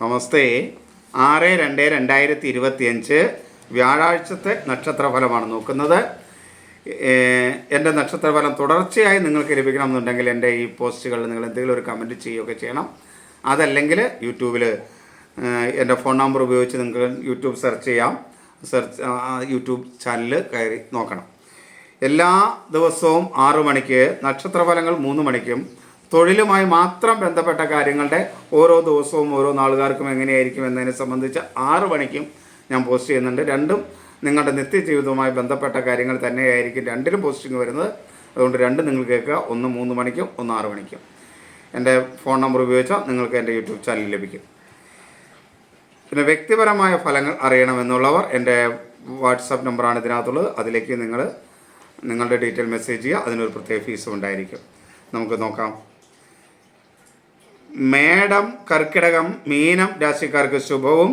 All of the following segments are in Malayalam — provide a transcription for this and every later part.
നമസ്തേ. ആറ് രണ്ട് രണ്ടായിരത്തി ഇരുപത്തിയഞ്ച് വ്യാഴാഴ്ചത്തെ നക്ഷത്രഫലമാണ് നോക്കുന്നത്. എന്റെ നക്ഷത്രഫലം തുടർച്ചയായി നിങ്ങൾക്ക് ലഭിക്കണമെന്നുണ്ടെങ്കിൽ എന്റെ ഈ പോസ്റ്റുകളിൽ നിങ്ങൾ എന്തെങ്കിലും ഒരു കമന്റ് ചെയ്യുകയൊക്കെ ചെയ്യണം. അതല്ലെങ്കിൽ യൂട്യൂബിൽ എന്റെ ഫോൺ നമ്പർ ഉപയോഗിച്ച് നിങ്ങൾക്ക് യൂട്യൂബ് സെർച്ച് ചെയ്യാം. സെർച്ച് യൂട്യൂബ് ചാനൽ കയറി നോക്കണം. എല്ലാ ദിവസവും ആറു മണിക്ക് നക്ഷത്രഫലങ്ങൾ മൂന്ന് മണിക്കും തൊഴിലുമായി മാത്രം ബന്ധപ്പെട്ട കാര്യങ്ങളുടെ ഓരോ ദിവസവും ഓരോ നാളുകാർക്കും എങ്ങനെയായിരിക്കും എന്നതിനെ സംബന്ധിച്ച് ആറ് മണിക്കും ഞാൻ പോസ്റ്റ് ചെയ്യുന്നുണ്ട്. രണ്ടും നിങ്ങളുടെ നിത്യജീവിതവുമായി ബന്ധപ്പെട്ട കാര്യങ്ങൾ തന്നെയായിരിക്കും രണ്ടിലും പോസ്റ്റിംഗ് വരുന്നത്. അതുകൊണ്ട് രണ്ടും നിങ്ങൾ കേൾക്കുക. ഒന്ന് മൂന്ന് മണിക്കും ഒന്ന് ആറ് മണിക്കും. എന്റെ ഫോൺ നമ്പർ ഉപയോഗിച്ചാൽ നിങ്ങൾക്ക് എന്റെ യൂട്യൂബ് ചാനൽ ലഭിക്കും. പിന്നെ വ്യക്തിപരമായ ഫലങ്ങൾ അറിയണമെന്നുള്ളവർ എന്റെ വാട്സപ്പ് നമ്പറാണ് ഇതിനകത്തുള്ളത്. അതിലേക്ക് നിങ്ങൾ നിങ്ങളുടെ ഡീറ്റെയിൽ മെസ്സേജ് ചെയ്യുക. അതിനൊരു പ്രത്യേക ഫീസും ഉണ്ടായിരിക്കും. നമുക്ക് നോക്കാം. മേടം കർക്കിടകം മീനം രാശിക്കാർക്ക് ശുഭവും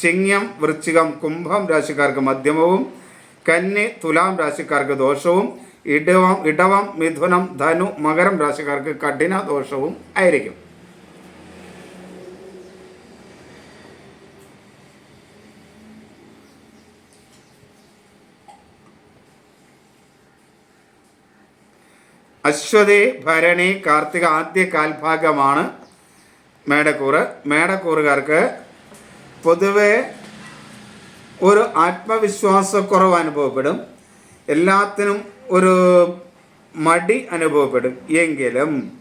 ചിങ്ങം വൃശ്ചികം കുംഭം രാശിക്കാർക്ക് മധ്യമവും കന്നി തുലാം രാശിക്കാർക്ക് ദോഷവും ഇടവം ഇടവം മിഥുനം ധനു മകരം രാശിക്കാർക്ക് കഠിന ദോഷവും ആയിരിക്കും. അശ്വതി ഭരണി കാർത്തിക ആദ്യ കാൽഭാഗമാണ് മേടക്കൂറ്. മേടക്കൂറുകാർക്ക് പൊതുവെ ഒരു ആത്മവിശ്വാസക്കുറവ് അനുഭവപ്പെടും. എല്ലാത്തിനും ഒരു മടി അനുഭവപ്പെടും. എങ്കിലും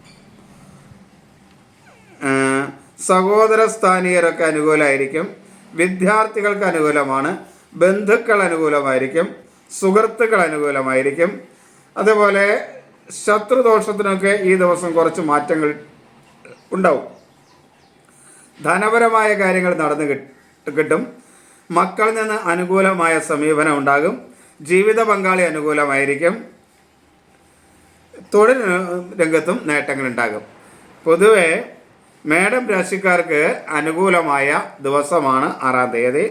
സഹോദര സ്ഥാനീയരൊക്കെ അനുകൂലമായിരിക്കും വിദ്യാർത്ഥികൾക്ക് അനുകൂലമാണ്. ബന്ധുക്കൾ അനുകൂലമായിരിക്കും. സുഹൃത്തുക്കൾ അനുകൂലമായിരിക്കും. അതുപോലെ ശത്രുദോഷത്തിനൊക്കെ ഈ ദിവസം കുറച്ച് മാറ്റങ്ങൾ ഉണ്ടാവും. ധനപരമായ കാര്യങ്ങൾ നടന്നു കിട്ടും മക്കളിൽ നിന്ന് അനുകൂലമായ സമീപനം ഉണ്ടാകും. ജീവിത പങ്കാളി അനുകൂലമായിരിക്കും. തൊഴിൽ രംഗത്തും നേട്ടങ്ങളുണ്ടാകും പൊതുവെ മേഡം രാശിക്കാർക്ക് അനുകൂലമായ ദിവസമാണ് ആറാം തീയതി.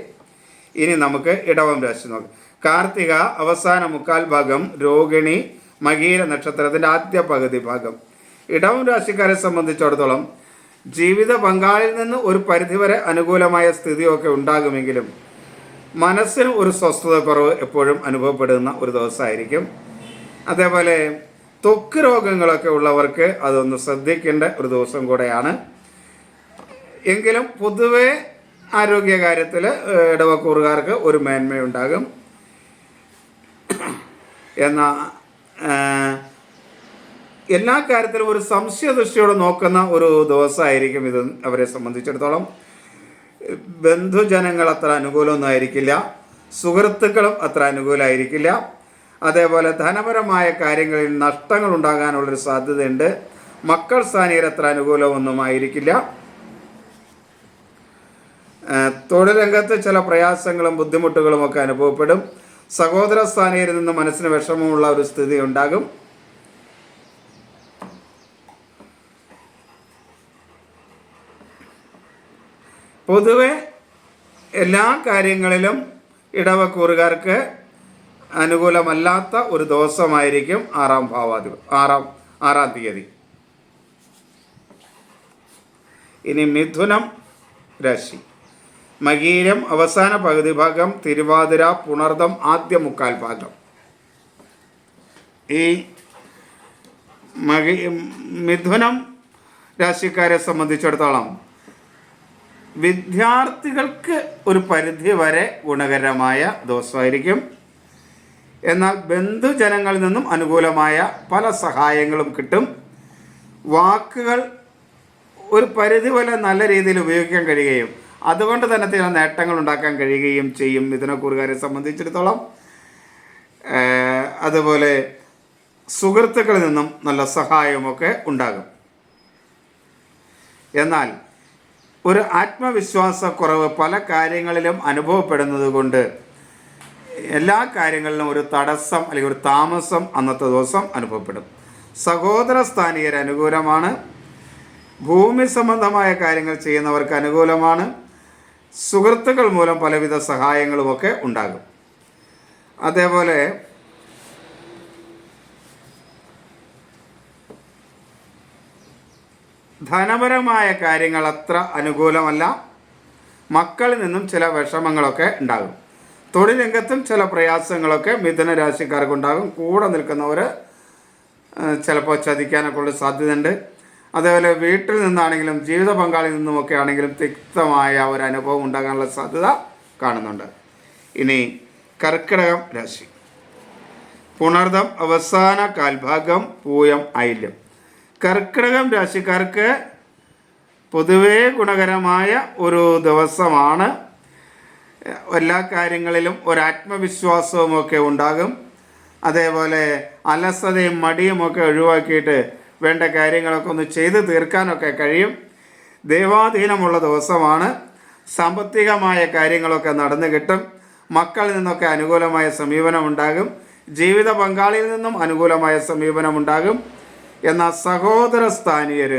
ഇനി നമുക്ക് ഇടവം രാശി നോക്കാം. കാർത്തിക അവസാന മുക്കാൽ ഭാഗം രോഹിണി മകീര നക്ഷത്രത്തിന്റെ ആദ്യ പകുതി ഭാഗം. ഇടവം രാശിക്കാരെ സംബന്ധിച്ചിടത്തോളം ജീവിത പങ്കാളിയിൽ നിന്ന് ഒരു പരിധിവരെ അനുകൂലമായ സ്ഥിതിയൊക്കെ ഉണ്ടാകുമെങ്കിലും മനസ്സിന് ഒരു സ്വസ്ഥത കുറവ് എപ്പോഴും അനുഭവപ്പെടുന്ന ഒരു ദിവസമായിരിക്കും. അതേപോലെ ത്വക്ക് രോഗങ്ങളൊക്കെ ഉള്ളവർക്ക് അതൊന്ന് ശ്രദ്ധിക്കേണ്ട ഒരു ദിവസം കൂടെയാണ്. എങ്കിലും പൊതുവെ ആരോഗ്യകാര്യത്തിൽ ഇടവക്കൂറുകാർക്ക് ഒരു മേന്മയുണ്ടാകും. എന്നാൽ എല്ലാ കാര്യത്തിലും ഒരു സംശയദൃഷ്ടിയോടെ നോക്കുന്ന ഒരു ദിവസമായിരിക്കും ഇത് അവരെ സംബന്ധിച്ചിടത്തോളം. ബന്ധുജനങ്ങൾ അത്ര അനുകൂലമൊന്നും ആയിരിക്കില്ല. സുഹൃത്തുക്കളും അത്ര അനുകൂലമായിരിക്കില്ല അതേപോലെ ധനപരമായ കാര്യങ്ങളിൽ നഷ്ടങ്ങൾ ഉണ്ടാകാനുള്ളൊരു സാധ്യതയുണ്ട്. മക്കൾ സ്ഥാനീയർ അത്ര അനുകൂലമൊന്നും ആയിരിക്കില്ല. തൊഴിലംഗത്ത് ചില പ്രയാസങ്ങളും ബുദ്ധിമുട്ടുകളും ഒക്കെ അനുഭവപ്പെടും. സഹോദര സ്ഥാനീയരിൽ നിന്ന് മനസ്സിന് വിഷമമുള്ള ഒരു സ്ഥിതി ഉണ്ടാകും. പൊതുവെ എല്ലാ കാര്യങ്ങളിലും ഇടവക്കൂറുകാർക്ക് അനുകൂലമല്ലാത്ത ഒരു ദിവസമായിരിക്കും ആറാം ഭാവാധി ആറാം ആറാം തീയതി. ഇനി മിഥുനം രാശി. മകീരം അവസാന പകുതി ഭാഗം തിരുവാതിര പുണർദം ആദ്യ മുക്കാൽ ഭാഗം. ഈ മകി മിഥുനം രാശിക്കാരെ സംബന്ധിച്ചിടത്തോളം വിദ്യാർത്ഥികൾക്ക് ഒരു പരിധി വരെ ഗുണകരമായ ദോഷമായിരിക്കും എന്നാൽ ബന്ധുജനങ്ങളിൽ നിന്നും അനുകൂലമായ പല സഹായങ്ങളും കിട്ടും. വാക്കുകൾ ഒരു പരിധി വരെ നല്ല രീതിയിൽ ഉപയോഗിക്കാൻ കഴിയുകയും അതുകൊണ്ട് തന്നെ ചില നേട്ടങ്ങൾ ഉണ്ടാക്കാൻ കഴിയുകയും ചെയ്യും. മിഥുനക്കൂറുകാരെ സംബന്ധിച്ചിടത്തോളം അതുപോലെ സുഹൃത്തുക്കളിൽ നിന്നും നല്ല സഹായമൊക്കെ ഉണ്ടാകും. എന്നാൽ ഒരു ആത്മവിശ്വാസക്കുറവ് പല കാര്യങ്ങളിലും അനുഭവപ്പെടുന്നത് കൊണ്ട് എല്ലാ കാര്യങ്ങളിലും ഒരു തടസ്സം അല്ലെങ്കിൽ ഒരു താമസം അന്നത്തെ ദിവസം അനുഭവപ്പെടും. സഹോദര സ്ഥാനീയർ അനുകൂലമാണ്. ഭൂമി സംബന്ധമായ കാര്യങ്ങൾ ചെയ്യുന്നവർക്ക് അനുകൂലമാണ്. സുഹൃത്തുക്കൾ മൂലം പലവിധ സഹായങ്ങളുമൊക്കെ ഉണ്ടാകും. അതേപോലെ ധനപരമായ കാര്യങ്ങൾ അത്ര അനുകൂലമല്ല. മക്കളിൽ നിന്നും ചില വിഷമങ്ങളൊക്കെ ഉണ്ടാകും. തൊഴിൽ രംഗത്തും ചില പ്രയാസങ്ങളൊക്കെ മിഥുന രാശിക്കാർക്കുണ്ടാകും കൂടെ നിൽക്കുന്നവർ ചിലപ്പോൾ ചതിക്കാനൊക്കെ ഉള്ള സാധ്യതയുണ്ട്. അതേപോലെ വീട്ടിൽ നിന്നാണെങ്കിലും ജീവിത പങ്കാളിയിൽ നിന്നുമൊക്കെ ആണെങ്കിലും തിക്തമായ ഒരു അനുഭവം ഉണ്ടാകാനുള്ള സാധ്യത കാണുന്നുണ്ട്. ഇനി കർക്കിടകം രാശി. പുണർദം അവസാന കാൽഭാഗം പൂയം ഐല്യം കർക്കിടകം രാശിക്കാർക്ക് പൊതുവേ ഗുണകരമായ ഒരു ദിവസമാണ്. എല്ലാ കാര്യങ്ങളിലും ഒരു ആത്മവിശ്വാസവുമൊക്കെ ഉണ്ടാകും. അതേപോലെ അലസതയും മടിയുമൊക്കെ ഒഴിവാക്കിയിട്ട് വേണ്ട കാര്യങ്ങളൊക്കെ ഒന്ന് ചെയ്ത് തീർക്കാനൊക്കെ കഴിയും. ദൈവാധീനമുള്ള ദിവസമാണ്. സാമ്പത്തികമായ കാര്യങ്ങളൊക്കെ നടന്നു കിട്ടും. മക്കളിൽ നിന്നൊക്കെ അനുകൂലമായ സമീപനം ഉണ്ടാകും. ജീവിത പങ്കാളിയിൽ നിന്നും അനുകൂലമായ സമീപനം ഉണ്ടാകും. എന്നാൽ സഹോദര സ്ഥാനീയർ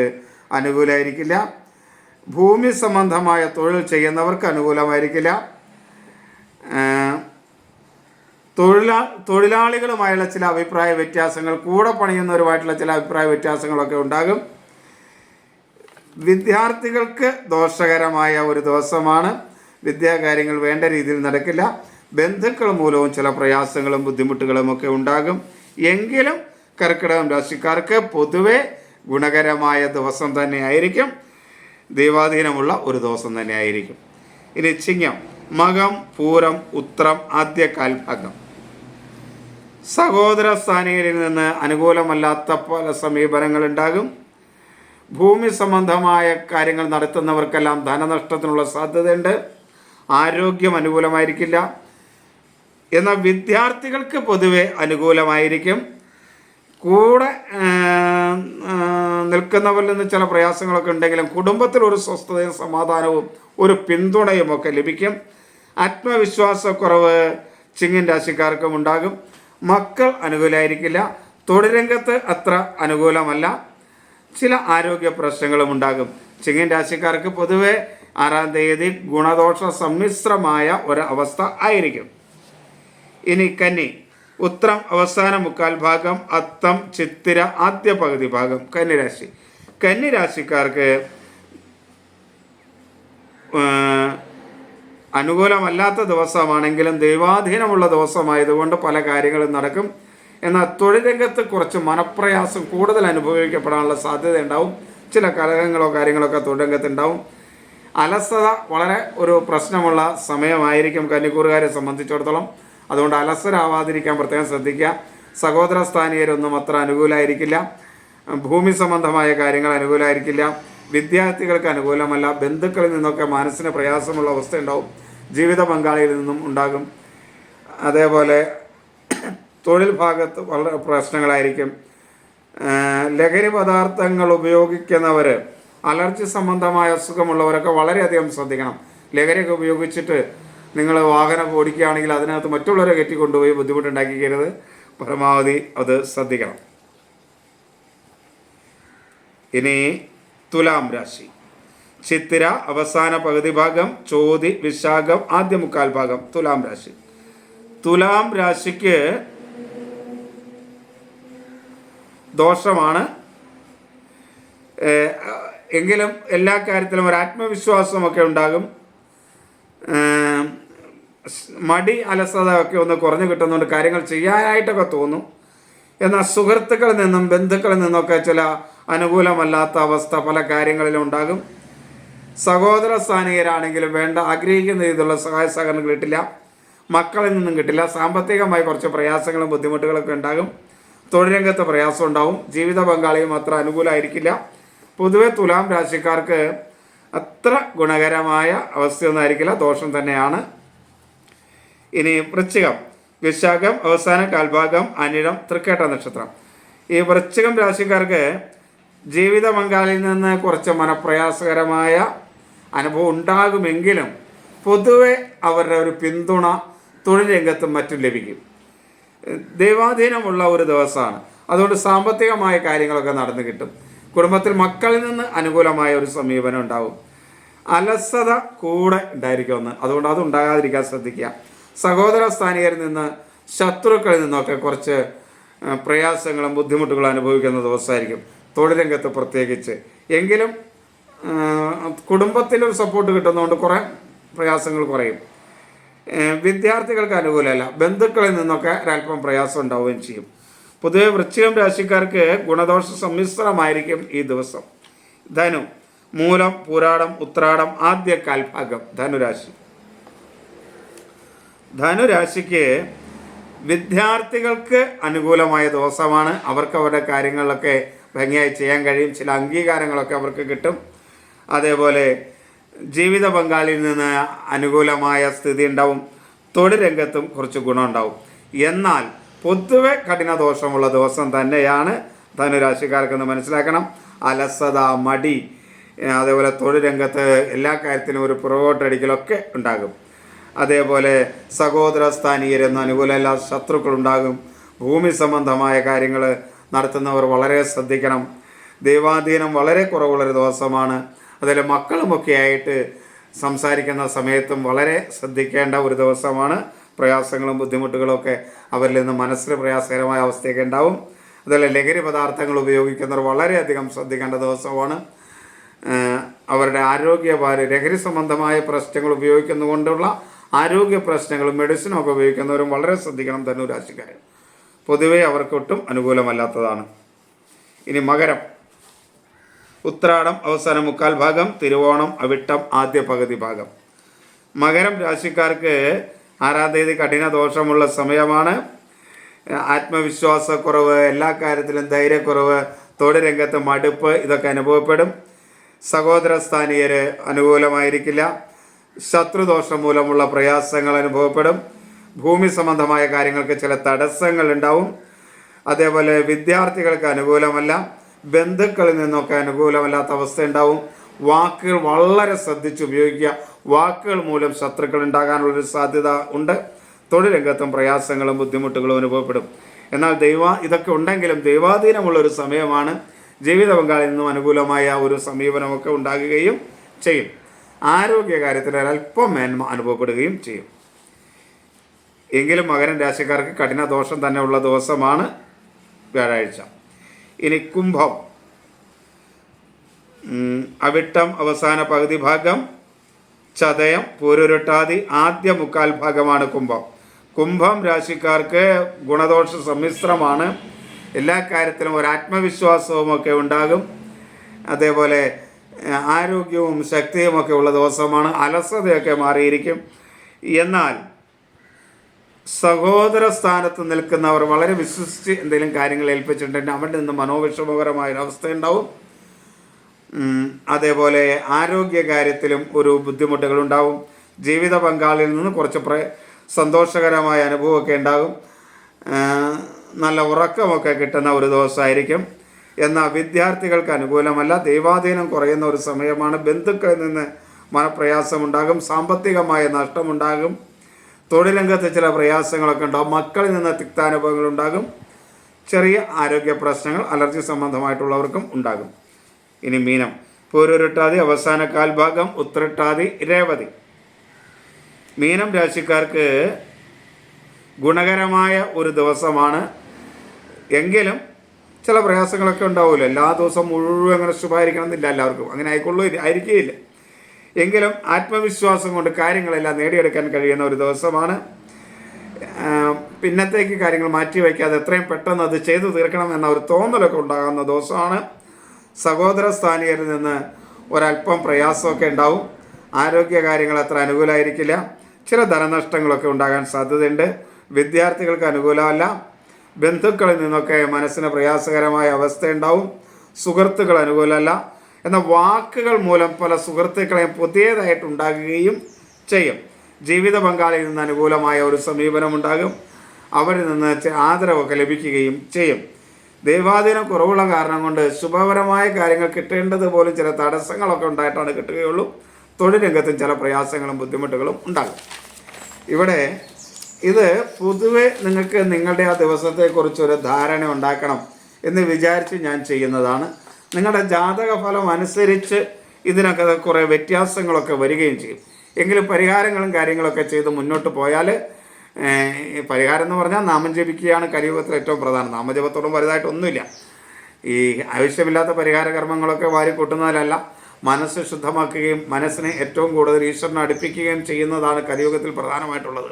അനുകൂലമായിരിക്കില്ല ഭൂമി സംബന്ധമായ തൊഴിൽ ചെയ്യുന്നവർക്ക് അനുകൂലമായിരിക്കില്ല. തൊഴിലാ തൊഴിലാളികളുമായുള്ള ചില അഭിപ്രായ വ്യത്യാസങ്ങൾ കൂടെ പണിയുന്നവരുമായിട്ടുള്ള ചില അഭിപ്രായ വ്യത്യാസങ്ങളൊക്കെ ഉണ്ടാകും. വിദ്യാർത്ഥികൾക്ക് ദോഷകരമായ ഒരു ദിവസമാണ്. വിദ്യാകാര്യങ്ങൾ വേണ്ട രീതിയിൽ നടക്കില്ല. ബന്ധുക്കൾ മൂലവും ചില പ്രയാസങ്ങളും ബുദ്ധിമുട്ടുകളും ഒക്കെ ഉണ്ടാകും. എങ്കിലും കർക്കിടകം രാശിക്കാർക്ക് പൊതുവെ ഗുണകരമായ ദിവസം തന്നെയായിരിക്കും. ദൈവാധീനമുള്ള ഒരു ദിവസം തന്നെയായിരിക്കും. ഇനി ചിങ്ങം മകം പൂരം ഉത്രം ആദ്യ കാൽഭാഗം. സഹോദര സ്ഥാനീയരിൽ നിന്ന് അനുകൂലമല്ലാത്ത പല സമീപനങ്ങൾ ഉണ്ടാകും. ഭൂമി സംബന്ധമായ കാര്യങ്ങൾ നടത്തുന്നവർക്കെല്ലാം ധനനഷ്ടത്തിനുള്ള സാധ്യതയുണ്ട്. ആരോഗ്യം അനുകൂലമായിരിക്കില്ല. എന്നാൽ വിദ്യാർത്ഥികൾക്ക് പൊതുവെ അനുകൂലമായിരിക്കും. കൂടെ നിൽക്കുന്നവരിൽ നിന്ന് ചില പ്രയാസങ്ങളൊക്കെ ഉണ്ടെങ്കിലും കുടുംബത്തിൽ ഒരു സ്വസ്ഥതയും സമാധാനവും ഒരു പിന്തുണയും ഒക്കെ ലഭിക്കും. ആത്മവിശ്വാസക്കുറവ് ചിങ്ങിൻ രാശിക്കാർക്കും ഉണ്ടാകും. മക്കൾ അനുകൂലമായിരിക്കില്ല തൊഴിലംഗത്ത് അത്ര അനുകൂലമല്ല. ചില ആരോഗ്യ പ്രശ്നങ്ങളും ഉണ്ടാകും. ചിങ്ങൻ രാശിക്കാർക്ക് പൊതുവെ ആറാം തീയതി ഗുണദോഷ സമ്മിശ്രമായ ഒരു അവസ്ഥ ആയിരിക്കും. ഇനി കന്നി. ഉത്രം അവസാന മുക്കാൽ ഭാഗം അത്തം ചിത്തിര ആദ്യ പകുതി ഭാഗം കന്നിരാശി കന്നിരാശിക്കാർക്ക് അനുകൂലമല്ലാത്ത ദിവസമാണെങ്കിലും ദൈവാധീനമുള്ള ദിവസമായതുകൊണ്ട് പല കാര്യങ്ങളും നടക്കും. എന്നാൽ തൊഴിൽ രംഗത്ത് കുറച്ച് മനപ്രയാസം കൂടുതൽ അനുഭവിക്കപ്പെടാനുള്ള സാധ്യത ഉണ്ടാവും. ചില കലഹങ്ങളോ കാര്യങ്ങളൊക്കെ തൊഴിൽ രംഗത്തുണ്ടാവും അലസത വളരെ ഒരു പ്രശ്നമുള്ള സമയമായിരിക്കും കന്നിക്കൂറുകാരെ സംബന്ധിച്ചിടത്തോളം. അതുകൊണ്ട് അലസരാവാതിരിക്കാൻ പ്രത്യേകം ശ്രദ്ധിക്കുക. സഹോദര സ്ഥാനീയരൊന്നും അത്ര അനുകൂലമായിരിക്കില്ല ഭൂമി സംബന്ധമായ കാര്യങ്ങൾ അനുകൂലമായിരിക്കില്ല വിദ്യാർത്ഥികൾക്ക് അനുകൂലമല്ല. ബന്ധുക്കളിൽ നിന്നൊക്കെ മനസ്സിന് പ്രയാസമുള്ള അവസ്ഥ ഉണ്ടാവും ജീവിത പങ്കാളിയിൽ നിന്നും ഉണ്ടാകും. അതേപോലെ തൊഴിൽ ഭാഗത്ത് വളരെ പ്രശ്നങ്ങളായിരിക്കും. ലഹരി പദാർത്ഥങ്ങൾ ഉപയോഗിക്കുന്നവർ അലർജി സംബന്ധമായ അസുഖമുള്ളവരൊക്കെ വളരെയധികം ശ്രദ്ധിക്കണം. ലഹരിയൊക്കെ ഉപയോഗിച്ചിട്ട് നിങ്ങൾ വാഹനം ഓടിക്കുകയാണെങ്കിൽ അതിനകത്ത് മറ്റുള്ളവരെ കയറ്റിക്കൊണ്ടുപോയി ബുദ്ധിമുട്ടുണ്ടാക്കിക്കരുത് പരമാവധി അത് ശ്രദ്ധിക്കണം. ഇനി തുലാം രാശി. ചിത്തിര അവസാന പകുതി ഭാഗം ചോതി വിശാഖം ആദ്യ മുക്കാൽ ഭാഗം തുലാം രാശി. തുലാം രാശിക്ക് ദോഷമാണ്. എങ്കിലും എല്ലാ കാര്യത്തിലും ഒരു ആത്മവിശ്വാസമൊക്കെ ഉണ്ടാകും. മടി അലസത ഒക്കെ ഒന്ന് കുറഞ്ഞു കിട്ടുന്നുണ്ട് കാര്യങ്ങൾ ചെയ്യാനായിട്ടൊക്കെ തോന്നും. എന്നാൽ സുഹൃത്തുക്കളിൽ നിന്നും ബന്ധുക്കളിൽ നിന്നൊക്കെ ചില അനുകൂലമല്ലാത്ത അവസ്ഥ പല കാര്യങ്ങളിലും ഉണ്ടാകും. സഹോദര സ്ഥാനീയരാണെങ്കിലും വേണ്ട ആഗ്രഹിക്കുന്ന രീതിയിലുള്ള സഹായ സഹകരണം കിട്ടില്ല. മക്കളിൽ നിന്നും കിട്ടില്ല. സാമ്പത്തികമായി കുറച്ച് പ്രയാസങ്ങളും ബുദ്ധിമുട്ടുകളൊക്കെ ഉണ്ടാകും. തൊഴിൽ രംഗത്ത് പ്രയാസം ഉണ്ടാവും. ജീവിത പങ്കാളിയും അത്ര അനുകൂലമായിരിക്കില്ല പൊതുവെ തുലാം രാശിക്കാർക്ക് അത്ര ഗുണകരമായ അവസ്ഥയൊന്നും ആയിരിക്കില്ല. ദോഷം തന്നെയാണ്. ഇനി വൃശ്ചികം. വിശാഖം അവസാന കാൽഭാഗം അനിഴം തൃക്കേട്ട നക്ഷത്രം. ഈ വൃശ്ചികം രാശിക്കാർക്ക് ജീവിത പങ്കാളിയിൽ നിന്ന് കുറച്ച് മനപ്രയാസകരമായ അനുഭവം ഉണ്ടാകുമെങ്കിലും പൊതുവെ അവരുടെ ഒരു പിന്തുണ തൊഴിൽ രംഗത്തും മറ്റും ലഭിക്കും. ദൈവാധീനമുള്ള ഒരു ദിവസമാണ്. അതുകൊണ്ട് സാമ്പത്തികമായ കാര്യങ്ങളൊക്കെ നടന്നു കിട്ടും. കുടുംബത്തിൽ മക്കളിൽ നിന്ന് അനുകൂലമായ ഒരു സമീപനം ഉണ്ടാവും. അലസത കൂടെ ഉണ്ടായിരിക്കുമെന്ന്. അതുകൊണ്ട് അത് ഉണ്ടാകാതിരിക്കാൻ ശ്രദ്ധിക്കുക. സഹോദര സ്ഥാനികരിൽ നിന്ന് ശത്രുക്കളിൽ നിന്നൊക്കെ കുറച്ച് പ്രയാസങ്ങളും ബുദ്ധിമുട്ടുകളും അനുഭവിക്കുന്ന ദിവസമായിരിക്കും തൊഴിലംഗത്ത് പ്രത്യേകിച്ച്. എങ്കിലും കുടുംബത്തിലൊരു സപ്പോർട്ട് കിട്ടുന്നതുകൊണ്ട് കുറേ പ്രയാസങ്ങൾ കുറയും. വിദ്യാർത്ഥികൾക്ക് അനുകൂലമല്ല ബന്ധുക്കളിൽ നിന്നൊക്കെ ഒരല്പം പ്രയാസം ഉണ്ടാവുകയും ചെയ്യും. പൊതുവെ വൃശ്ചികം രാശിക്കാർക്ക് ഗുണദോഷ സമ്മിശ്രമായിരിക്കും ഈ ദിവസം. ധനു മൂലം പൂരാടം ഉത്രാടം ആദ്യ കാൽഭാഗം ധനുരാശി. ധനുരാശിക്ക് വിദ്യാർത്ഥികൾക്ക് അനുകൂലമായ ദിവസമാണ്. അവർക്ക് അവരുടെ കാര്യങ്ങളിലൊക്കെ ഭംഗിയായി ചെയ്യാൻ കഴിയും. ചില അംഗീകാരങ്ങളൊക്കെ അവർക്ക് കിട്ടും. അതേപോലെ ജീവിത പങ്കാളിയിൽ നിന്ന് അനുകൂലമായ സ്ഥിതി ഉണ്ടാവും. തൊഴിൽ രംഗത്തും കുറച്ച് ഗുണമുണ്ടാവും എന്നാൽ പൊതുവെ കഠിന ദോഷമുള്ള ദിവസം തന്നെയാണ് ധനുരാശിക്കാർക്കെന്ന് മനസ്സിലാക്കണം. അലസത മടി അതേപോലെ തൊഴിൽ രംഗത്ത് എല്ലാ കാര്യത്തിനും ഒരു പുറകോട്ടടിക്കലൊക്കെ ഉണ്ടാകും. അതേപോലെ സഹോദര സ്ഥാനീയരെന്ന് അനുകൂലമല്ല ശത്രുക്കളുണ്ടാകും. ഭൂമി സംബന്ധമായ കാര്യങ്ങൾ നടത്തുന്നവർ വളരെ ശ്രദ്ധിക്കണം. ദൈവാധീനം വളരെ കുറവുള്ളൊരു ദിവസമാണ്. അതിൽ മക്കളുമൊക്കെ ആയിട്ട് സംസാരിക്കുന്ന സമയത്തും വളരെ ശ്രദ്ധിക്കേണ്ട ഒരു ദിവസമാണ്. പ്രയാസങ്ങളും ബുദ്ധിമുട്ടുകളും ഒക്കെ അവരിൽ നിന്ന് മനസ്സിന് പ്രയാസകരമായ അവസ്ഥയൊക്കെ ഉണ്ടാവും. അതുപോലെ ലഹരി പദാർത്ഥങ്ങൾ ഉപയോഗിക്കുന്നവർ വളരെയധികം ശ്രദ്ധിക്കേണ്ട ദിവസമാണ്. അവരുടെ ആരോഗ്യഭാര ലഹരി സംബന്ധമായ പ്രശ്നങ്ങൾ ഉപയോഗിക്കുന്നതുകൊണ്ടുള്ള ആരോഗ്യ പ്രശ്നങ്ങളും മെഡിസിനും ഒക്കെ ഉപയോഗിക്കുന്നവരും വളരെ ശ്രദ്ധിക്കണം ധനുരാശിക്കാർ പൊതുവെ അവർക്കൊട്ടും അനുകൂലമല്ലാത്തതാണ്. ഇനി മകരം. ഉത്രാടം അവസാന മുക്കാൽ ഭാഗം തിരുവോണം അവിട്ടം ആദ്യ പകുതി ഭാഗം. മകരം രാശിക്കാർക്ക് ആറാം തീയതി കഠിന ദോഷമുള്ള സമയമാണ്. ആത്മവിശ്വാസക്കുറവ് എല്ലാ കാര്യത്തിലും ധൈര്യക്കുറവ് തൊഴിൽ രംഗത്ത് മടുപ്പ് ഇതൊക്കെ അനുഭവപ്പെടും. സഹോദര സ്ഥാനീയർ അനുകൂലമായിരിക്കില്ല. ശത്രുദോഷം മൂലമുള്ള പ്രയാസങ്ങൾ അനുഭവപ്പെടും. ഭൂമി സംബന്ധമായ കാര്യങ്ങൾക്ക് ചില തടസ്സങ്ങൾ ഉണ്ടാവും. അതേപോലെ വിദ്യാർത്ഥികൾക്ക് അനുകൂലമല്ല. ബന്ധുക്കളിൽ നിന്നൊക്കെ അനുകൂലമല്ലാത്ത അവസ്ഥ ഉണ്ടാവും. വാക്കുകൾ വളരെ ശ്രദ്ധിച്ച് ഉപയോഗിക്കുക. വാക്കുകൾ മൂലം ശത്രുക്കൾ ഉണ്ടാകാനുള്ളൊരു സാധ്യത ഉണ്ട്. തൊഴിൽ രംഗത്തും പ്രയാസങ്ങളും ബുദ്ധിമുട്ടുകളും അനുഭവപ്പെടും. എന്നാൽ ദൈവ ഇതൊക്കെ ഉണ്ടെങ്കിലും ദൈവാധീനമുള്ള ഒരു സമയമാണ്. ജീവിത പങ്കാളിൽ നിന്നും അനുകൂലമായ ഒരു സമീപനമൊക്കെ ഉണ്ടാകുകയും ചെയ്യും. ആരോഗ്യകാര്യത്തിൽ അല്പം മേന്മ അനുഭവപ്പെടുകയും ചെയ്യും. എങ്കിലും മകരൻ രാശിക്കാർക്ക് കഠിന ദോഷം തന്നെ ഉള്ള ദിവസമാണ് വ്യാഴാഴ്ച. ഇനി കുംഭം. അവിട്ടം അവസാന പകുതി ഭാഗം ചതയം പൂരുരുട്ടാതി ആദ്യ മുക്കാൽ ഭാഗമാണ് കുംഭം. കുംഭം രാശിക്കാർക്ക് ഗുണദോഷ സമ്മിശ്രമാണ്. എല്ലാ കാര്യത്തിലും ഒരു ആത്മവിശ്വാസവും ഒക്കെ ഉണ്ടാകും. അതേപോലെ ആരോഗ്യവും ശക്തിയുമൊക്കെ ഉള്ള ദിവസമാണ് അലസതയൊക്കെ മാറിയിരിക്കും. എന്നാൽ സഹോദര സ്ഥാനത്ത് നിൽക്കുന്നവർ വളരെ വിശ്വസിച്ച് എന്തെങ്കിലും കാര്യങ്ങൾ ഏൽപ്പിച്ചിട്ടുണ്ടെങ്കിൽ അവിടെ നിന്ന് മനോവിഷമകരമായ ഒരു അവസ്ഥയുണ്ടാവും അതേപോലെ ആരോഗ്യ കാര്യത്തിലും ഒരു ബുദ്ധിമുട്ടുകളുണ്ടാവും ജീവിത പങ്കാളിയിൽ നിന്ന് കുറച്ച് പ്ര സന്തോഷകരമായ അനുഭവമൊക്കെ ഉണ്ടാകും. നല്ല ഉറക്കമൊക്കെ കിട്ടുന്ന ഒരു ദിവസമായിരിക്കും. എന്നാൽ വിദ്യാർത്ഥികൾക്ക് അനുകൂലമല്ല. ദൈവാധീനം കുറയുന്ന ഒരു സമയമാണ് ബന്ധുക്കളിൽ നിന്ന് മനപ്രയാസമുണ്ടാകും സാമ്പത്തികമായ നഷ്ടമുണ്ടാകും തൊഴിലംഗത്ത് ചില പ്രയാസങ്ങളൊക്കെ ഉണ്ടാകും മക്കളിൽ നിന്ന് തിക്താനുഭവങ്ങളുണ്ടാകും ചെറിയ ആരോഗ്യ പ്രശ്നങ്ങൾ അലർജി സംബന്ധമായിട്ടുള്ളവർക്കും ഉണ്ടാകും. ഇനി മീനം. പൂരുരുട്ടാതി അവസാന കാൽഭാഗം ഉത്രട്ടാതി രേവതി. മീനം രാശിക്കാർക്ക് ഗുണകരമായ ഒരു ദിവസമാണ്. എങ്കിലും ചില പ്രയാസങ്ങളൊക്കെ ഉണ്ടാവുമല്ലോ. എല്ലാ ദിവസവും മുഴുവൻ അങ്ങനെ ശുഭമായിരിക്കണം എന്നില്ല എല്ലാവർക്കും. അങ്ങനെ ആയിക്കൊള്ളൂ ആയിരിക്കുകയില്ല എങ്കിലും ആത്മവിശ്വാസം കൊണ്ട് കാര്യങ്ങളെല്ലാം നേടിയെടുക്കാൻ കഴിയുന്ന ഒരു ദിവസമാണ്. പിന്നത്തേക്ക് കാര്യങ്ങൾ മാറ്റി വയ്ക്കാതെ എത്രയും പെട്ടെന്ന് അത് ചെയ്തു തീർക്കണം എന്ന ഒരു തോന്നലൊക്കെ ഉണ്ടാകുന്ന ദിവസമാണ്. സഹോദര സ്ഥാനീയരിൽ നിന്ന് ഒരല്പം പ്രയാസമൊക്കെ ഉണ്ടാവും. ആരോഗ്യ കാര്യങ്ങൾ അത്ര അനുകൂലമായിരിക്കില്ല. ചില ധനനഷ്ടങ്ങളൊക്കെ ഉണ്ടാകാൻ സാധ്യതയുണ്ട്. വിദ്യാർത്ഥികൾക്ക് അനുകൂലമല്ല. ബന്ധുക്കളിൽ നിന്നൊക്കെ മനസ്സിന് പ്രയാസകരമായ അവസ്ഥയുണ്ടാവും. സുഹൃത്തുക്കൾ അനുകൂലമല്ല. എന്ന വാക്കുകൾ മൂലം പല സുഹൃത്തുക്കളെയും പുതിയതായിട്ട് ഉണ്ടാകുകയും ചെയ്യും. ജീവിത പങ്കാളിയിൽ നിന്ന് അനുകൂലമായ ഒരു സമീപനമുണ്ടാകും. അവരിൽ നിന്ന് ആദരവൊക്കെ ലഭിക്കുകയും ചെയ്യും. ദൈവാധീനം കുറവുള്ള കാരണം കൊണ്ട് ശുഭപരമായ കാര്യങ്ങൾ കിട്ടേണ്ടത് പോലും ചില തടസ്സങ്ങളൊക്കെ ഉണ്ടായിട്ടാണ് കിട്ടുകയുള്ളൂ. തൊഴിൽ രംഗത്തും ചില പ്രയാസങ്ങളും ബുദ്ധിമുട്ടുകളും ഉണ്ടാകും. ഇവിടെ ഇത് പൊതുവെ നിങ്ങൾക്ക് നിങ്ങളുടെ ആ ദിവസത്തെക്കുറിച്ചൊരു ധാരണ ഉണ്ടാക്കണം എന്ന് വിചാരിച്ച് ഞാൻ ചെയ്യുന്നതാണ്. നിങ്ങളുടെ ജാതക ഫലം അനുസരിച്ച് ഇതിനൊക്കെ കുറേ വ്യത്യാസങ്ങളൊക്കെ വരികയും ചെയ്യും. എങ്കിലും പരിഹാരങ്ങളും കാര്യങ്ങളൊക്കെ ചെയ്ത് മുന്നോട്ട് പോയാൽ പരിഹാരം എന്ന് പറഞ്ഞാൽ നാമം ജപിക്കുകയാണ് കലിയുഗത്തിൽ ഏറ്റവും പ്രധാനം. നാമജപത്തോടും വലുതായിട്ടൊന്നുമില്ല. ഈ ആവശ്യമില്ലാത്ത പരിഹാര കർമ്മങ്ങളൊക്കെ വാരി കൂട്ടുന്നതിലല്ല മനസ്സ് ശുദ്ധമാക്കുകയും മനസ്സിനെ ഏറ്റവും കൂടുതൽ ഈശ്വരനെ അടുപ്പിക്കുകയും ചെയ്യുന്നതാണ് കലിയുഗത്തിൽ പ്രധാനമായിട്ടുള്ളത്.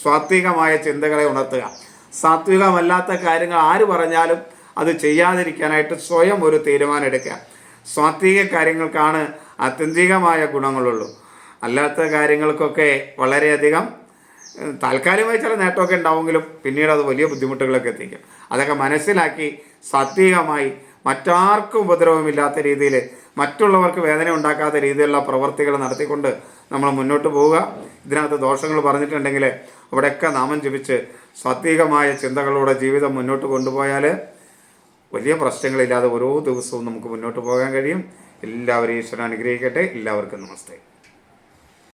സ്വാത്വികമായ ചിന്തകളെ ഉണർത്തുക. സാത്വികമല്ലാത്ത കാര്യങ്ങൾ ആര് പറഞ്ഞാലും അത് ചെയ്യാതിരിക്കാനായിട്ട് സ്വയം ഒരു തീരുമാനം എടുക്കുക സ്വാത്വിക കാര്യങ്ങൾക്കാണ് ആത്യന്തികമായ ഗുണങ്ങളുള്ളൂ. അല്ലാത്ത കാര്യങ്ങൾക്കൊക്കെ വളരെയധികം താൽക്കാലികമായി ചില നേട്ടമൊക്കെ ഉണ്ടാവുമെങ്കിലും പിന്നീട് അത് വലിയ ബുദ്ധിമുട്ടുകളൊക്കെ എത്തിക്കും. അതൊക്കെ മനസ്സിലാക്കി സാത്വികമായി മറ്റാർക്കും ഉപദ്രവമില്ലാത്ത രീതിയിൽ മറ്റുള്ളവർക്ക് വേദന ഉണ്ടാക്കാത്ത രീതിയിലുള്ള പ്രവർത്തികൾ നടത്തിക്കൊണ്ട് നമ്മൾ മുന്നോട്ട് പോവുക. ഇതിനകത്ത് ദോഷങ്ങൾ പറഞ്ഞിട്ടുണ്ടെങ്കിൽ അവിടെയൊക്കെ നാമം ജപിച്ച് സ്വാത്വികമായ ചിന്തകളോടെ ജീവിതം മുന്നോട്ട് കൊണ്ടുപോയാൽ വലിയ പ്രശ്നങ്ങളില്ലാതെ ഓരോ ദിവസവും നമുക്ക് മുന്നോട്ട് പോകാൻ കഴിയും. എല്ലാവരും ഈശ്വരൻ അനുഗ്രഹിക്കട്ടെ. എല്ലാവർക്കും നമസ്തേ.